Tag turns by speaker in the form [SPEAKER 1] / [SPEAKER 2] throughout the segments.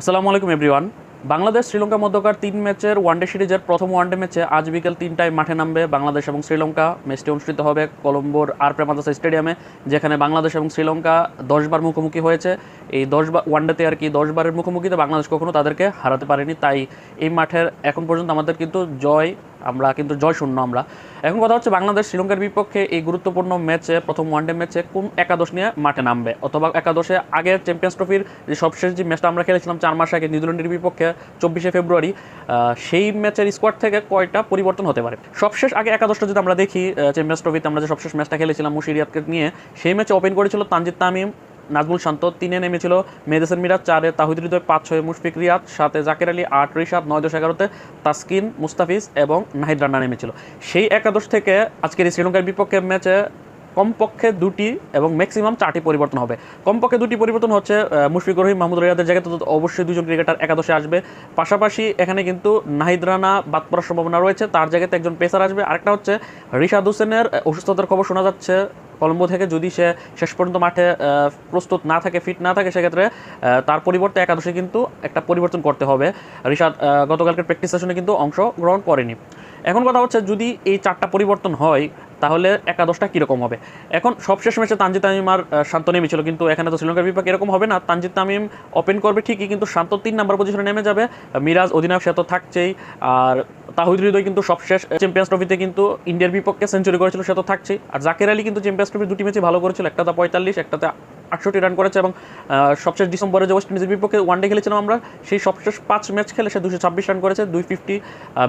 [SPEAKER 1] আসসালামু আলাইকুম এভরিওয়ান বাংলাদেশ শ্রীলঙ্কা মধ্যকার তিন ম্যাচের ওয়ানডে সিরিজের প্রথম ওয়ানডে ম্যাচে আজ বিকেল তিনটায় মাঠে নামবে বাংলাদেশ এবং শ্রীলঙ্কা। ম্যাচটি অনুষ্ঠিত হবে কলম্বোর আর প্রেমাদাসা স্টেডিয়ামে, যেখানে বাংলাদেশ এবং শ্রীলঙ্কা দশবার মুখোমুখি হয়েছে। এই দশবার ওয়ানডেতে আর কি দশবারের মুখোমুখিতে বাংলাদেশ কখনো তাদেরকে হারাতে পারেনি। তাই এই মাঠের এখন পর্যন্ত আমাদের কিন্তু জয় আমরা কিন্তু জয় শূন্য আমরা। এখন কথা হচ্ছে বাংলাদেশ শ্রীলঙ্কার বিপক্ষে এই গুরুত্বপূর্ণ ম্যাচে, প্রথম ওয়ানডে ম্যাচে কোন একাদশ নিয়ে মাঠে নামবে? অথবা একাদশে আগের চ্যাম্পিয়ন্স ট্রফির যে সবশেষ যে ম্যাচটা আমরা খেলেছিলাম চার মাস আগে নিউজিল্যান্ডের বিপক্ষে, চব্বিশে ফেব্রুয়ারি সেই ম্যাচের স্কোয়াড থেকে কয়টা পরিবর্তন হতে পারে? সবশেষ আগে একাদশটা যদি আমরা দেখি চ্যাম্পিয়ন্স ট্রফিতে আমরা যে সবশেষ ম্যাচটা খেলেছিলাম মুশিরিয়াতকে নিয়ে, সেই ম্যাচে ওপেন করেছিল তানজিদ তামিম নাজমুল শান্ত তিনে নেমেছিল। মেদেসেন মিরাজ চারে তাহিদ হৃদয় পাঁচ, ছয়, মুশফিক রিয়াদ সাথে জাকের আলী আট, রিশাদ নয়, দশ, এগারোতে তাসকিন, মুস্তাফিজ এবং নাহিদ রান্না নেমেছিল। সেই একাদশ থেকে আজকের শ্রীলঙ্কার বিপক্ষে ম্যাচে কমপক্ষে দুটি এবং ম্যাক্সিমাম চারটি পরিবর্তন হবে। কমপক্ষে দুটি পরিবর্তন হচ্ছে মুশফিকুর রহিম মাহমুদ রিয়াদের জায়গায় তো অবশ্যই দুজন ক্রিকেটার একাদশে আসবে। পাশাপাশি এখানে কিন্তু নাহিদ রানা বাদ পড়ার সম্ভাবনা রয়েছে তার জায়গাতে একজন পেসার আসবে। আরেকটা হচ্ছে রিশাদ হোসেনের অসুস্থতার খবর শোনা যাচ্ছে কলম্বো থেকে। যদি সে শেষ পর্যন্ত মাঠে প্রস্তুত না থাকে ফিট না থাকে সেক্ষেত্রে তার পরিবর্তে একাদশে কিন্তু একটা পরিবর্তন করতে হবে। রিশাদ আহ, গতকালকের প্র্যাকটিস সেশনে কিন্তু অংশগ্রহণ করেনি। এখন কথা হচ্ছে যদি এই চারটা পরিবর্তন হয় তাহলে একাদশটা কীরকম হবে? এখন সবশেষ ম্যাচে তানজিদ তামিম আর শান্ত নেমেছিল, কিন্তু এখানে তো শ্রীলঙ্কার বিপক্ষে এরকম হবে না। তানজিদ তামিম ওপেন করবে ঠিকই, কিন্তু শান্ত তিন নাম্বার পজিশনে নেমে যাবে। মিরাজ, অধিনায়ক সে তো থাকছেই। আর তাহিদ হৃদয় কিন্তু সবশেষ চ্যাম্পিয়ন্স ট্রফিতে কিন্তু ইন্ডিয়ার বিপক্ষে সেঞ্চুরি করেছিল, সে তো থাকছেই। আর জাকের আলী কিন্তু চ্যাম্পিয়ন্স ট্রফির দুটি ম্যাচে ভালো করেছিল, একটাতে পঁয়তাল্লিশ, একটাতে আটষট্টি রান করেছে এবং সবশেষ ডিসেম্বরে যে ওয়েস্ট ইন্ডিজের বিপক্ষে ওয়ানডে খেলেছিলাম আমরা, সেই সবশেষ পাঁচ ম্যাচ খেলে সে দুশো ছাব্বিশ রান করেছে দুই ফিফটি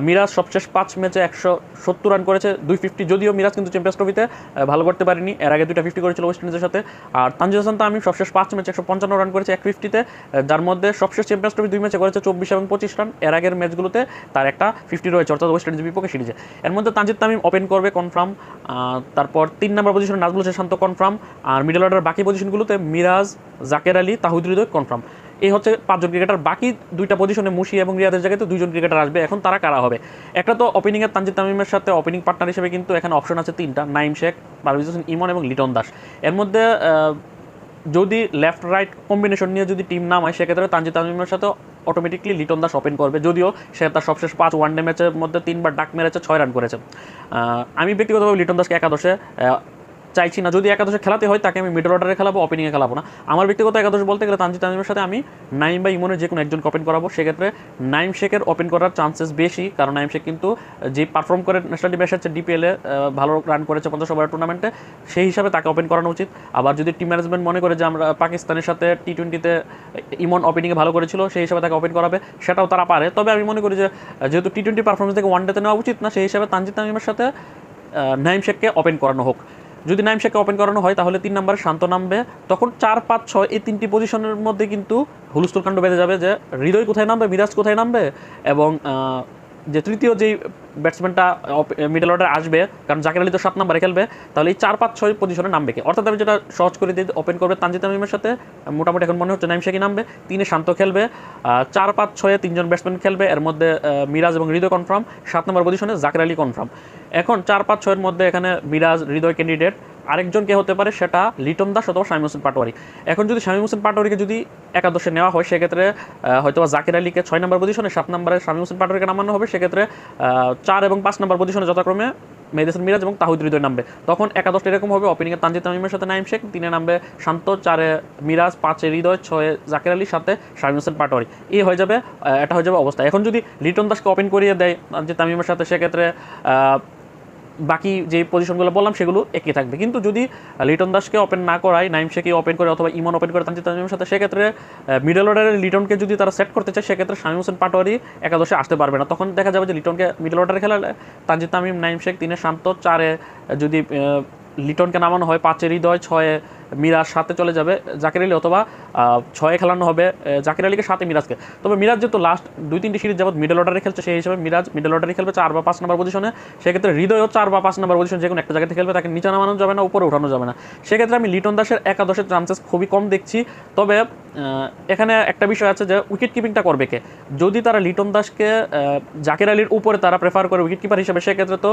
[SPEAKER 1] মিরাজ সবশেষ পাঁচ ম্যাচে একশো সত্তর রান করেছে দুই ফিফটি যদিও মিরাজ কিন্তু চ্যাম্পিয়ন্স ট্রফিতে ভালো করতে পারেনি, এর আগে দুইটা ফিফটি করেছিল ওয়েস্ট ইন্ডিজের সাথে, আর তানজিদ হাসান তামিম সবশেষ পাঁচ ম্যাচে একশো পঞ্চান্ন রান করেছে এক ফিফটিতে যার মধ্যে সবশেষ চ্যাম্পিয়ন্স ট্রফি দুই ম্যাচে করেছে চব্বিশ এবং পঁচিশ রান এর আগের ম্যাচগুলোতে তার একটা ফিফটি রয়েছে, অর্থাৎ ওয়েস্ট ইন্ডিজের বিপক্ষে সিরিজে। এর মধ্যে তানজিদ তামিম ওপেন করবে কনফার্ম তারপর তিন নম্বর পজিশনে নাজমুল হোসেন শান্ত কনফার্ম আর মিডল অর্ডার বাকি পজিশনগুলোতে মিরাজ, জাকের আলী, তাহিদ হৃদয় কনফার্ম এই হচ্ছে পাঁচজন ক্রিকেটার বাকি দুইটা পজিশনে মুশি এবং রিয়াদের জায়গায় তো দুইজন ক্রিকেটার আসবে। এখন তারা কারা হবে? একটা তো ওপেনিংয়ের তানজিদ তামিমের সাথে ওপেনিং পার্টনার হিসেবে কিন্তু এখানে অপশন আছে তিনটা। নাইম শেখ, পারভেজ হোসেন, ইমন এবং লিটন দাস। এর মধ্যে যদি লেফট রাইট কম্বিনেশন নিয়ে যদি টিম নামায় সেক্ষেত্রে তানজিদ তামিমের সাথে অটোমেটিকলি লিটন দাস ওপেন করবে। যদিও সে তার সবশেষ পাঁচ ওয়ানডে ম্যাচের মধ্যে তিনবার ডাক মেরেছে, ছয় রান করেছে। আমি ব্যক্তিগতভাবে লিটন দাসকে একাদশে চাইছি না। যদি একাদশে খেলাতে হয়, তাকে আমি মিডল অর্ডারে খেলাবো ওপেনিংয়ে খেলাবো না। আমার ব্যক্তিগত একাদশ বলতে গেলে তানজিদ তামিমের সাথে আমি নাইম বা ইমনের যে কোনো একজনকে ওপেন করাবো। সেক্ষেত্রে নাইম শেখের ওপেন করার চান্সেস বেশি, কারণ নাইম শেখ কিন্তু যে পারফর্ম করে ন্যাশনাল টিমে এসেছে ডিপিএলে ভালো রান করেছে পঞ্চাশ ওভার টুর্নামেন্টে সেই হিসাবে তাকে ওপেন করানো উচিত। আবার যদি টিম ম্যানেজমেন্ট মনে করে যে আমরা পাকিস্তানের সাথে টি টোয়েন্টিতে ইমন ওপেনিংয়ে ভালো করেছিল, সেই হিসাবে তাকে ওপেন করাবে। সেটাও তারা পারে। তবে আমি মনে করি যে, যেহেতু টি টোয়েন্টি পারফরমেন্স থেকে ওয়ান ডেতে নেওয়া উচিত না, সেই হিসাবে তানজিদ তামিমের সাথে নাইম শেখকে ওপেন করানো হোক। যদি নাইম শেখকে ওপেন করানো হয়, তাহলে তিন নম্বরে শান্ত নামবে। তখন চার, পাঁচ, ছয়, এই তিনটি পজিশনের মধ্যে কিন্তু হুলস্থুল কাণ্ড বেঁধে যাবে যে হৃদয় কোথায় নামবে, মিরাজ কোথায় নামবে? এবং যে তৃতীয় যেই ব্যাটসম্যানটা মিডল অর্ডার আসবে, কারণ জাকির আলী তো সাত নম্বরে খেলবে, তাহলে এই চার পাঁচ ছয় পজিশনে নামবে কে? অর্থাৎ আমি যেটা সহজ করে দিয়ে ওপেন করবে তানজিদ তামিমের সাথে, মোটামুটি এখন মনে হচ্ছে নাইম শেখই নামবে, তিনে শান্ত খেলবে চার পাঁচ ছয়ে তিনজন ব্যাটসম্যান খেলবে, এর মধ্যে মিরাজ এবং হৃদয় কনফার্ম সাত নম্বর পজিশনে জাকির আলী কনফার্ম এখন চার পাঁচ ছয়ের মধ্যে এখানে মিরাজ, হৃদয় ক্যান্ডিডেট আরেকজন কে হতে পারে সেটা লিটন দাস অথবা শামীম হোসেন পাটোয়ারি। এখন যদি শামীম হোসেন পাটোয়ারিকে যদি একাদশে নেওয়া হয়, সেক্ষেত্রে হয়তো জাকির আলীকে ছয় নম্বর পজিশনে সাত নম্বরে শামীম হোসেন পাটোয়ারিকে নামানো হবে, সেক্ষেত্রে চার এবং পাঁচ নম্বর পজিশনে যথাক্রমে মেহেদিসান মিরাজ এবং তাহিদ হৃদয় নামবে। তখন একাদশ এরকম হবে ওপেনিংয়ে তানজিদ তামিমের সাথে নাইম শেখ, তিনে নামবে শান্ত, চারে মিরাজ, পাঁচে হৃদয়, ছয়ে জাকের আলীর সাথে শামীম হোসেন পাটোয়ারি। এই হয়ে যাবে এটা হয়ে যাবে অবস্থা। এখন যদি লিটন দাসকে ওপেন করিয়ে দেয় তানজিদ তামিমের সাথে, সেক্ষেত্রে বাকি যে পজিশনগুলো বললাম, সেগুলো একই থাকবে। কিন্তু যদি লিটন দাসকে ওপেন না করায় নাইম শেখকে ওপেন করে অথবা ইমন ওপেন করে তানজিদ তানজিমের সাথে, সেক্ষেত্রে মিডল অর্ডারের লিটনকে যদি তারা সেট করতে চায়, সেক্ষেত্রে শামীম হোসেন পাটোয়ারি একাদশে আসতে পারবে না। তখন দেখা যাবে যে লিটনকে মিডল অর্ডারে খেলালে তানজিদ তামিম নাইম শেখ তিনে শান্ত, চারে যদি লিটনকে নামানো হয় পাঁচের হৃদয়, ছয়ে মিরাজ সাথে চলে যাবে জাকির আলী অথবা ছয়ে খেলানো হবে জাকির আলীকে সাথে মিরাজকে। তবে মিরাজ যেহেতু লাস্ট দুই তিনটি সিরিজ যাবত মিডল অর্ডারে খেলছে, সেই হিসাবে মিরাজ মিডল অর্ডারে খেলবে চার বা পাঁচ নম্বর পজিশনে সেক্ষেত্রে হৃদয়ও চার বা পাঁচ নম্বর পজিশন যে কোনো একটা জায়গাতে খেলবে, তাকে নিচে নামানো যাবে না, উপরে উঠানো যাবে না। সেক্ষেত্রে আমি লিটন দাসের একাদশের চান্সেস খুবই কম দেখছি। তবে এখানে একটা বিষয় আছে যে উইকেট কিপিংটা করবে কে? যদি তারা লিটন দাসকে জাকির আলীর উপরে তারা প্রেফার করে উইকেট কিপার হিসেবে, সেক্ষেত্রে তো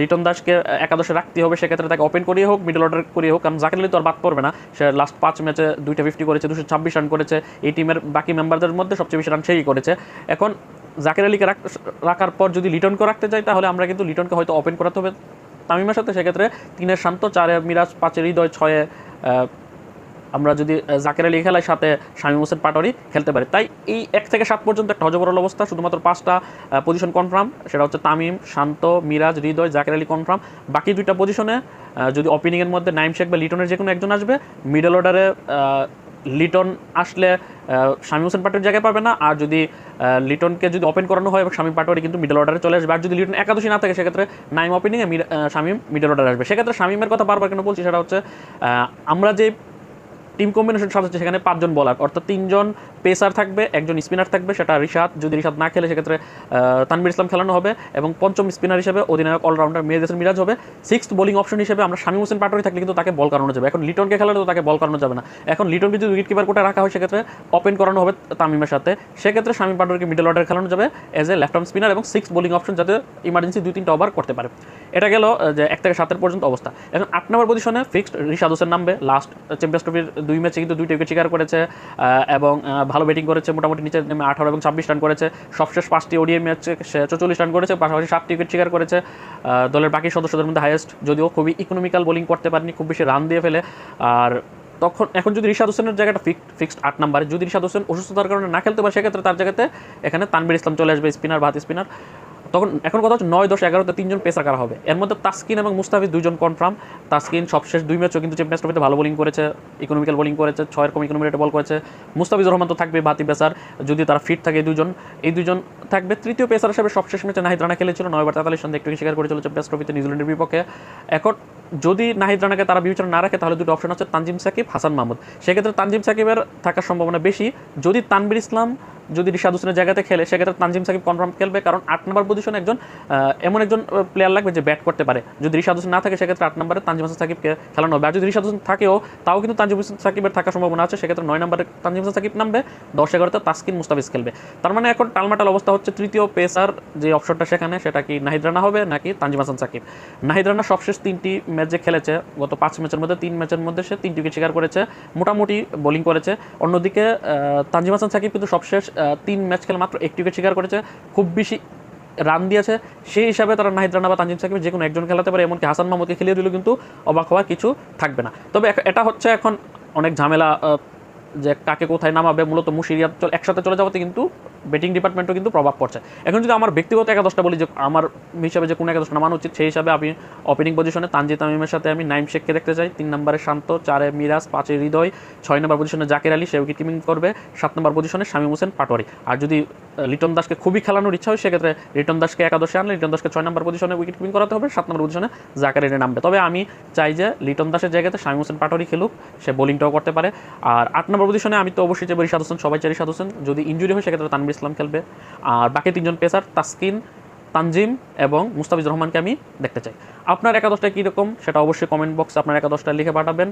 [SPEAKER 1] লিটন দাসকে একাদশে রাখতে হবে। সেক্ষেত্রে তাকে ওপেন করিয়ে হোক মিডল অর্ডার করিয়ে হোক, কারণ জাকির আলী তো আর পড়বে না। সে লাস্ট পাঁচ ম্যাচে দুইটা ফিফটি করেছে, দুশো ছাব্বিশ রান করেছে। এই টিমের বাকি মেম্বারদের মধ্যে সবচেয়ে বেশি রান সেই করেছে। এখন জাকির আলীকে রাখ- রাখার পর যদি লিটনকে রাখতে চাই তাহলে আমরা কিন্তু লিটনকে হয়তো ওপেন করাতে হবে। তামিমের সাথে সেক্ষেত্রে তিনের শান্ত, চারে মিরাজ, পাঁচে হৃদয়, ছয়ে আমরা যদি জাকের আলী খেলায় সাথে শামীম হোসেন পাটোয়ারি খেলতে পারি। তাই এই এক থেকে সাত পর্যন্ত একটা হজবরল অবস্থা, শুধুমাত্র পাঁচটা পজিশন কনফার্ম সেটা হচ্ছে তামিম, শান্ত, মিরাজ, হৃদয়, জাকের আলী কনফার্ম বাকি দুইটা পজিশনে যদি ওপেনিংয়ের মধ্যে নাইম শেখ বা লিটনের যে কোনো একজন আসবে মিডল অর্ডারে লিটন আসলে স্বামী হোসেন পাটোয়ারির জায়গায় পাবে না। আর যদি লিটনকে যদি ওপেন করানো হয় এবং শামীম পাটোয়ারি কিন্তু মিডল অর্ডারে চলে আসবে। আর যদি লিটন একাদশী না থাকে, সেক্ষেত্রে নাইম ওপেনিংয়ে শামীম মিডল অর্ডারে আসবে। সেক্ষেত্রে শামীমের কথা বারবার কেন বলছি, সেটা হচ্ছে আমরা যে টিম কম্বিনেশন সাজাচ্ছে সেখানে পাঁচজন বলার অর্থাৎ তিনজন পেসার থাকবে, একজন স্পিনার থাকবে, সেটা রিশাদ। যদি রিশাদ না খেলে, সেক্ষেত্রে তানবির ইসলাম খেলানো হবে এবং পঞ্চম স্পিনার হিসেবে অধিনায়ক অলরাউন্ডার মেহেদ হাসান মিরাজ হবে। সিক্সথ বোলিং অপশন হিসেবে আমরা শামীম হোসেন পাটোয়ারি থাকলে কিন্তু তাকে বল করানো যাবে। এখন লিটনকে খেলালে তো তাকে বল করানো যাবে না। এখন লিটনকে যদি উইকেট কিপার কোটা রাখা হয়, সেক্ষেত্রে ওপেন করানো হবে তামিমের সাথে। সেক্ষেত্রে শামীম পাটোয়ারিকে মিডল অর্ডার খেলানো যাবে as a left arm spinner এবং সিক্স বোলিং অপশন যাতে ইমার্জেন্সি দুই তিনটা ওভার করতে পারে। এটা গেল যে এক থেকে সাতের পর্যন্ত অবস্থা। এখন আট নম্বর পজিশনে ফিক্সড রিশাদ হোসেন নামবে লাস্ট চ্যাম্পিয়ন্স ট্রফির দুই ম্যাচে কিন্তু দুইটা উইকেট শিকার করেছে এবং ভালো ব্যাটিং করেছে, মোটামুটি নিচে নেমে আঠারো এবং ছাব্বিশ রান করেছে। সবশেষ পাঁচটি ওডিএ ম্যাচে সে চৌচল্লিশ রান করেছে, পাশাপাশি সাতটি উইকেট শিকার করেছে। দলের বাকি সদস্যদের মধ্যে হাইয়েস্ট যদিও খুবই ইকোনমিক্যাল বোলিং করতে পারেনি, খুব বেশি রান দিয়ে ফেলে। আর তখন, এখন যদি রিশাদ হোসেনের জায়গাটা ফিক্সড আট নাম্বারে যদি রিশাদ হোসেন অসুস্থতার কারণে না খেলতে পারে, সেক্ষেত্রে তার জায়গাতে এখানে তানবির ইসলাম চলে আসবে স্পিনার ভাত স্পিনার তখন এখন কথা হচ্ছে নয়, দশ, এগারোতে তিনজন পেসার কারা হবে। এর মধ্যে তাসকিন এবং মুস্তাফিজ দুজন কনফার্ম তাসকিন সবশেষ দুই ম্যাচও কিন্তু চ্যাম্পিয়ন্স ট্রফিতে ভালো বোলিং করেছে ইকোনমিক্যাল বোলিং করেছে, ছয়ের কম ইকোনমি রেটে বল করেছে। মুস্তাফিজুর রহমান তো থাকবে ভাতি পেসার, যদি তারা ফিট থাকে এই দুজন এই দুজন থাকবে তৃতীয় পেসার হিসেবে সবশেষ ম্যাচে নাহিদ রানা খেলেছিল, নয় বার তেতাল্লিশ রান একটু স্বীকার করেছিল চ্যাম্পিয়ন্স ট্রফিতে নিউজিল্যান্ডের বিপক্ষে। এখন যদি নাহিদ রানাকে তারা বিবেচনা না রাখে, তাহলে দুটো অপশন আছে তানজিম সাকিব, হাসান মাহমুদ। সেক্ষেত্রে তানজিম সাকিবের থাকার সম্ভাবনা বেশি। যদি তানবির ইসলাম যদি রিশাদ হোসেনের জায়গাতে খেলে, সেক্ষেত্রে তানজিম সাকিব কনফার্ম খেলবে, কারণ আট নম্বর পজিশনে একজন এমন একজন প্লেয়ার লাগবে যে ব্যাট করতে পারে। যদি রিশাদ হোসেন না থাকে, সেক্ষেত্রে আট নম্বরে তানজিম হাসান সাকিবকে খেলানো হবে। আর যদি রিশাদ হোসেন থাকেও, তাও কিন্তু তানজিম হাসান সাকিবের থাকার সম্ভাবনা আছে। সেক্ষেত্রে নয় নম্বরে তানজিম হাসান সাকিব নামবে। দশ এগারোতে তাসকিন মুস্তাফিজ খেলবে। তার মানে এখন টালমাটাল অবস্থা হচ্ছে তৃতীয় পেসার, যে অপশনটা সেখানে, সেটা কি নাহিদ রানা হবে, নাকি তানজিম হাসান সাকিব? নাহিদ রানা সবশেষ তিনটি ম্যাচ যে খেলেছে। গত পাঁচ ম্যাচের মধ্যে, তিন ম্যাচের মধ্যে সে তিনটি উইকেট শিকার করেছে। মোটামুটি বোলিং করেছে। অন্যদিকে তানজিম হাসান সাকিব কিন্তু সবশেষ তিন ম্যাচ খেলে মাত্র একটি উইকেট শিকার করেছে, খুব বেশি রান দিয়েছে। সেই হিসাবে তারা নাহিদ রানা বা তানজিম সাকিব যে কোনো একজন খেলাতে পারে, এমনকি হাসান মাহমুদকে খেলিয়ে দিলেও কিন্তু অবাক হওয়ার কিছু থাকবে না। তবে এটা হচ্ছে এখন অনেক ঝামেলা যে কাকে কোথায় নামাবে, মূলত মুশিরিয়া একসাথে চলে যাওয়াতে কিন্তু ব্যাটিং ডিপার্টমেন্টও কিন্তু প্রভাব পড়ছে। এখন যদি আমার ব্যক্তিগত একাদশটা বলি যে আমার হিসাবে যে কোনো একাদশটা নামানো উচিত, সেই হিসাবে আমি ওপেনিং পজিশনে তানজিদ তামিমের সাথে আমি নাইম শেখকে দেখতে চাই। তিন নম্বরে শান্ত, চারে মিরাজ, পাঁচে হৃদয়, ছয় নম্বর পজিশনে জাকির আলী, সে উইকেট কিপিং করবে। সাত নম্বর পজিশনে শামীম হোসেন পাটোয়ারি। আর যদি লিটন দাসকে খুবই খেলানোর ইচ্ছা হয়, সেক্ষেত্রে লিটন দাসকে একাদশে আনলে লিটন দাসকে ছয় নম্বর পজিশনে উইকেট কিপিং করাতে হবে, সাত নম্বর পজিশনে জাকের আলী নামবে। তবে আমি চাই যে লিটন দাসের জায়গাতে শামীম হোসেন পাটোয়ারি খেলুক, সে বোলিংটাও করতে পারে। আর আট নম্বর পজিশনে আমি তো অবশ্যই চাইব রিশাদ হোসেন, সবাই চাই রিশাদ হোসেন। যদি ইঞ্জুরি হয়, সেক্ষেত্রে তানবির ইসলাম খেলবে। আর বাকি তিনজন পেসার তাসকিন, তানজিম এবং মুস্তাফিজুর রহমানকে আমি দেখতে চাই। আপনার একাদশটা কীরকম সেটা অবশ্যই কমেন্ট বক্সে আপনার একাদশটা লিখে পাঠাবেন।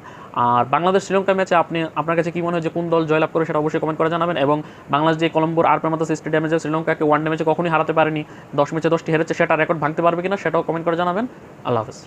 [SPEAKER 1] আর বাংলাদেশ শ্রীলঙ্কা ম্যাচে আপনি, আপনার কাছে কী মনে হয় যে কোন দল জয়লাভ করে সেটা অবশ্যই কমেন্ট করে জানাবেন এবং বাংলাদেশ যে কলম্বোর আর প্রেমাতাস স্টেডিয়ামে যে শ্রীলঙ্কাকে ওয়ান ডে ম্যাচে কখনোই হারাতে পারেনি, দশ ম্যাচে দশটি হেরেছে, সেটা রেকর্ড ভাঙতে পারবে কিনা সেটাও কমেন্ট করে জানাবেন। আল্লাহ হাফেজ।